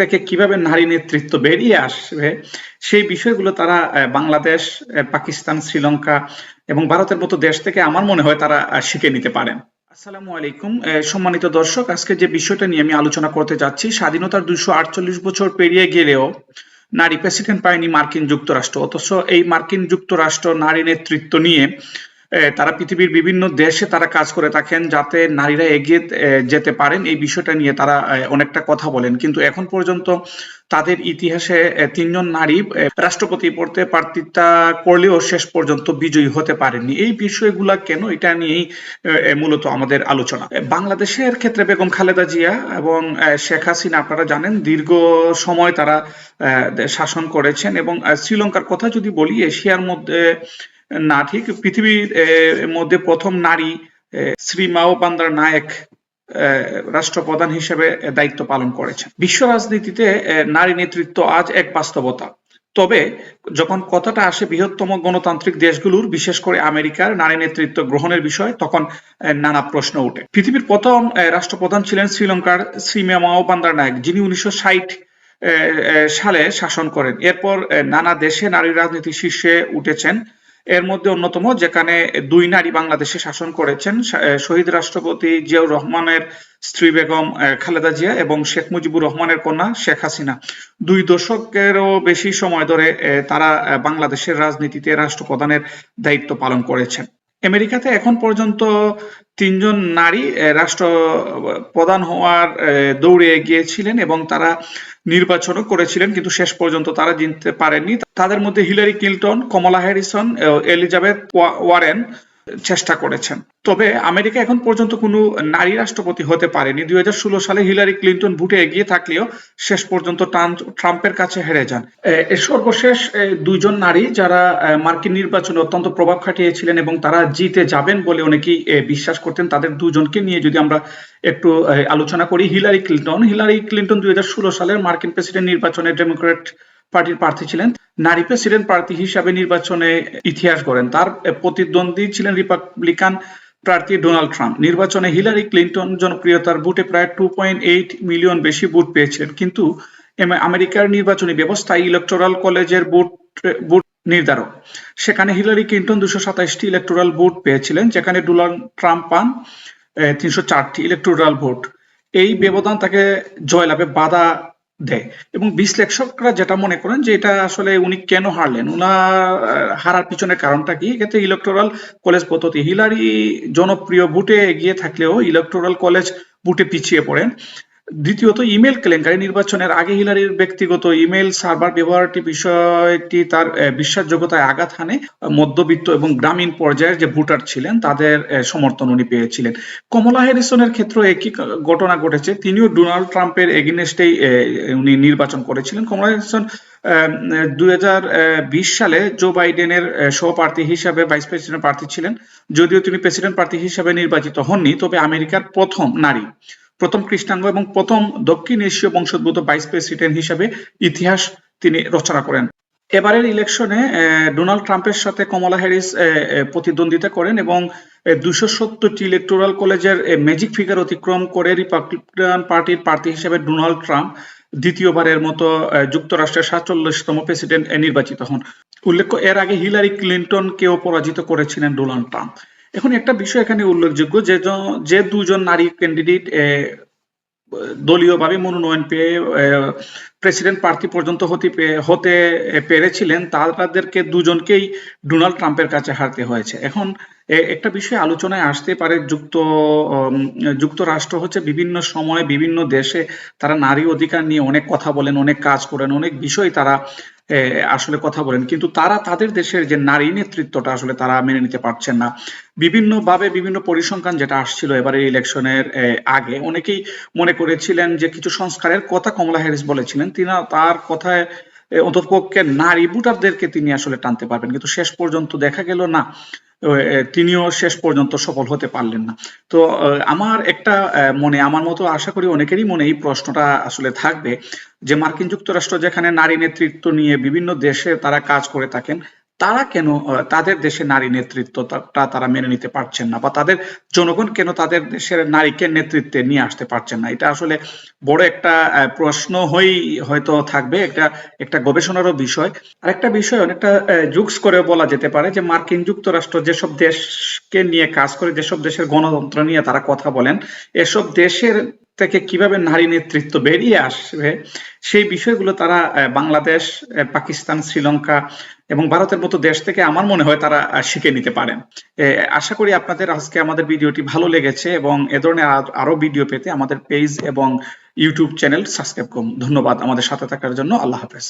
থেকে কীভাবে নারী নেতৃত্ব বেরিয়ে আসবে, সেই বিষয়গুলো তারা বাংলাদেশ পাকিস্তান, শ্রীলঙ্কা এবং ভারতের মতো দেশ থেকে আমার মনে হয় তারা শিখে নিতে পারেন। আসসালামু আলাইকুম সম্মানিত দর্শক, আজকে যে বিষয়টা নিয়ে আমি আলোচনা করতে যাচ্ছি, স্বাধীনতার দুইশো আটচল্লিশ বছর পেরিয়ে গেলেও নারী প্রেসিডেন্ট পায়নি মার্কিন যুক্তরাষ্ট্র, অথচ এই মার্কিন যুক্তরাষ্ট্র নারী নেতৃত্ব নিয়ে তারা পৃথিবীর বিভিন্ন দেশে তারা কাজ করে থাকেন যাতে নারীরা এগিয়ে যেতে পারেন। এই বিষয়টা নিয়ে তারা অনেকটা কথা বলেন। কিন্তু এখন পর্যন্ত তাদের ইতিহাসে তিনজন নারী রাষ্ট্রপতি পড়তে প্রার্থিতা করলেও শেষ পর্যন্ত বিজয়ী হতে পারেননি। এই বিষয়গুলা কেন? এটা নিয়েই মূলত আমাদের আলোচনা। বাংলাদেশের ক্ষেত্রে বেগম খালেদা জিয়া এবং শেখ হাসিনা, আপনারা জানেন, দীর্ঘ সময় তারা শাসন করেছেন এবং শ্রীলঙ্কার কথা যদি বলি, এশিয়ার মধ্যে না, ঠিক? পৃথিবীর মধ্যে প্রথম নারী শ্রী মাও বান্দার নায়েক রাষ্ট্রপ্রধান হিসেবে দায়িত্ব পালন করেছেন। বিশ্ব রাজনীতিতে নারী নেতৃত্ব আজ এক বাস্তবতা। তবে, যখন কথাটা আসে বৃহত্তম গণতান্ত্রিক দেশগুলোর, বিশেষ করে আমেরিকার নারী নেতৃত্ব গ্রহণের বিষয়, তখন নানা প্রশ্ন ওঠে। পৃথিবীর প্রথম রাষ্ট্রপ্রধান ছিলেন শ্রীলঙ্কার শ্রী মাও বান্দার নায়েক, যিনি উনিশশো ষাট সালে শাসন করেন। এরপর নানা দেশে নারী রাজনীতি শীর্ষে উঠেছেন। এর মধ্যে অন্যতম, যেখানে দুই নারী বাংলাদেশে শাসন করেছেন শহীদ রাষ্ট্রপতি জিয়াউর রহমানের স্ত্রী বেগম খালেদা জিয়া এবং শেখ মুজিবুর রহমানের কন্যা শেখ হাসিনা। দুই দশকেরও বেশি সময় ধরে তারা বাংলাদেশের রাজনীতিতে রাষ্ট্রপ্রধানের দায়িত্ব পালন করেছেন। আমেরিকাতে এখন পর্যন্ত তিনজন নারী রাষ্ট্র, প্রধান হওয়ার দৌড়ে গিয়েছিলেন এবং তারা নির্বাচনও করেছিলেন, কিন্তু শেষ পর্যন্ত তারা জিততে পারেননি। তাদের মধ্যে Hillary Clinton, Kamala Harrison Elizabeth ওয়া- ওয়ারেন চেষ্টা করেছেন। তবে আমেরিকা এখন পর্যন্ত কোনো নারী রাষ্ট্রপতি হতে পারেনি। দুই সালে হিলারি ক্লিন্টন ভোটে এগিয়ে থাকলেও শেষ পর্যন্ত ট্রাম্পের কাছে হেরে যান। সর্বশেষ দুইজন নারী যারা মার্কিন নির্বাচনে অত্যন্ত প্রভাব খাটিয়েছিলেন এবং তারা জিতে যাবেন বলে অনেকেই বিশ্বাস করতেন, তাদের দুজনকে নিয়ে যদি আমরা একটু আলোচনা করি, হিলারি ক্লিন্টন। হিলারি ক্লিন্টন দুই হাজার ষোলো সালের মার্কিন প্রেসিডেন্ট নির্বাচনে ডেমোক্রেট পার্টির প্রার্থী ছিলেন। নারী প্রেসিডেন্ট প্রার্থী হিসাবে নির্বাচনে ইতিহাস গড়েন। তার প্রতিদ্বন্দ্বী ছিলেন রিপাবলিকান প্রার্থী ডোনাল্ড ট্রাম্প। নির্বাচনে হিলারি ক্লিন্টন জনপ্রিয়তার বুটে প্রায় টু পয়েন্ট এইট মিলিয়ন বেশি ভোট পেয়েছিলেন কিন্তু আমেরিকার নির্বাচনী ব্যবস্থায় ইলেকটোরাল কলেজের ভোট ভোট নির্ধারক। সেখানে হিলারি ক্লিন্টন দুশো সাতাইশটি ইলেকটোরাল ভোট পেয়েছিলেন, যেখানে ডোনাল্ড ট্রাম্প পান তিনশো চারটি ইলেকটোরাল ভোট এই ব্যবধান তাকে জয়লাভে বাধা দেয়। এবং বিশ্লেষকরা যেটা মনে করেন যে এটা আসলে উনি কেন হারলেন? উনার হারার পিছনে কারণটা কি? এক্ষেত্রে ইলেকটোরাল কলেজ পদ্ধতি। হিলারি জনপ্রিয় বুটে এগিয়ে থাকলেও ইলেকটোরাল কলেজ বুটে পিছিয়ে পড়েন। দ্বিতীয়ত, ইমেল কেলেঙ্কারি নির্বাচনের আগে হিলারির ব্যক্তিগত ইমেল, সার্ভার ব্যবহারটি বিষয়টি তার বিশ্বাসযোগ্যতায় আঘাত হানে। মধ্যবিত্ত এবং গ্রামীণ পর্যায়ের যে ভোটার ছিলেন, তাদের সমর্থন উনি পেয়েছিলেন। কমলা হ্যারিসনের ক্ষেত্রে একই ঘটনা ঘটেছে। তিনিও ডোনাল্ড ট্রাম্পের এগেনস্টেই উনি নির্বাচন করেছিলেন। কমলা হ্যারিসন দুই হাজার বিশ সালে জো বাইডেনের সহপ্রার্থী হিসাবে ভাইস প্রেসিডেন্ট প্রার্থী ছিলেন। যদিও তিনি প্রেসিডেন্ট প্রার্থী হিসাবে নির্বাচিত হননি, তবে আমেরিকার প্রথম নারী। প্রথম কৃষ্ণাঙ্গ এবং প্রথম দক্ষিণ এশীয় বংশোদ্ভূত ভাইস প্রেসিডেন্ট হিসাবে ইতিহাস তিনি রচনা করেন। এবারের ইলেকশনে ডোনাল্ড ট্রাম্পের সাথে কমলা হ্যারিস প্রতিদ্বন্দ্বিতা করেন এবং দুশো সত্তরটি ইলেকটোরাল কলেজের ম্যাজিক ফিগার অতিক্রম করে রিপাবলিকান পার্টির প্রার্থী হিসেবে ডোনাল্ড ট্রাম্প দ্বিতীয়বারের মতো যুক্তরাষ্ট্রের সাতচল্লিশতম প্রেসিডেন্ট নির্বাচিত হন। উল্লেখ্য, এর আগে হিলারি ক্লিন্টনকেও পরাজিত করেছিলেন ডোনাল্ড ট্রাম্প। এখন একটা বিষয় এখানে উল্লেখযোগ্য যে যে দুজন নারী ক্যান্ডিডেট দলীয়ভাবে মনোনয়ন পেয়ে প্রেসিডেন্ট প্রার্থী পর্যন্ত হতে হতে পেরেছিলেন, তাদেরকে দুজনকেই ডোনাল্ড ট্রাম্পের কাছে হারতে হয়েছে। এখন একটা বিষয় আলোচনায় আসতে পারে, যুক্ত যুক্তরাষ্ট্র হচ্ছে বিভিন্ন সময়ে বিভিন্ন দেশে তারা নারী অধিকার নিয়ে অনেক কথা বলেন, অনেক কাজ করেন, অনেক বিষয় তারা আসলে কথা বলেন। কিন্তু তারা তাদের দেশের যে নারী নেতৃত্বটা আসলে তারা মেনে নিতে পারছেন না। বিভিন্ন ভাবে বিভিন্ন পরিসংখ্যান যেটা আসছিল এবারে ইলেকশনের আগে, অনেকেই মনে করেছিলেন যে কিছু সংস্কারের কথা কমলা হ্যারিস বলেছিলেন। তিনি, তার কথায় অন্ততপক্ষে নারী ভোটারদেরকে তিনি আসলে টানতে পারবেন। কিন্তু শেষ পর্যন্ত দেখা গেল না। তিনিও শেষ পর্যন্ত সফল হতে পারলেন না। তো আমার একটা মনে, আমার মতো আশা করি অনেকেরই মনে এই প্রশ্নটা আসলে থাকবে যে, মার্কিন যুক্তরাষ্ট্র যেখানে নারী নেতৃত্ব নিয়ে বিভিন্ন দেশে তারা কাজ করে থাকেন তারা কেন তাদের দেশে নারী নেতৃত্বটা তারা মেনে নিতে পারছেন না বা তাদের জনগণ কেন তাদের দেশের নারীকে নেতৃত্বে নিয়ে আসতে পারছেন না? এটা আসলে বড় একটা প্রশ্ন হয়েই হয়তো থাকবে। একটা একটা গবেষণারও বিষয়। আর একটা বিষয় অনেকটা জুকস করে বলা যেতে পারে যে মার্কিন যুক্তরাষ্ট্র যেসব দেশকে নিয়ে কাজ করে, যেসব দেশের গণতন্ত্র নিয়ে তারা কথা বলেন, এসব দেশের থেকে কীভাবে নারী নেতৃত্ব বেরিয়ে আসবে, সেই বিষয়গুলো তারা বাংলাদেশ পাকিস্তান, শ্রীলঙ্কা এবং ভারতের মতো দেশ থেকে আমার মনে হয় তারা শিখে নিতে পারেন। আশা করি আপনাদের আজকে আমাদের ভিডিওটি ভালো লেগেছে এবং এ ধরনের আরও ভিডিও পেতে আমাদের পেজ এবং ইউটিউব চ্যানেল সাবস্ক্রাইব করুন। ধন্যবাদ আমাদের সাথে থাকার জন্য। আল্লাহ হাফেজ।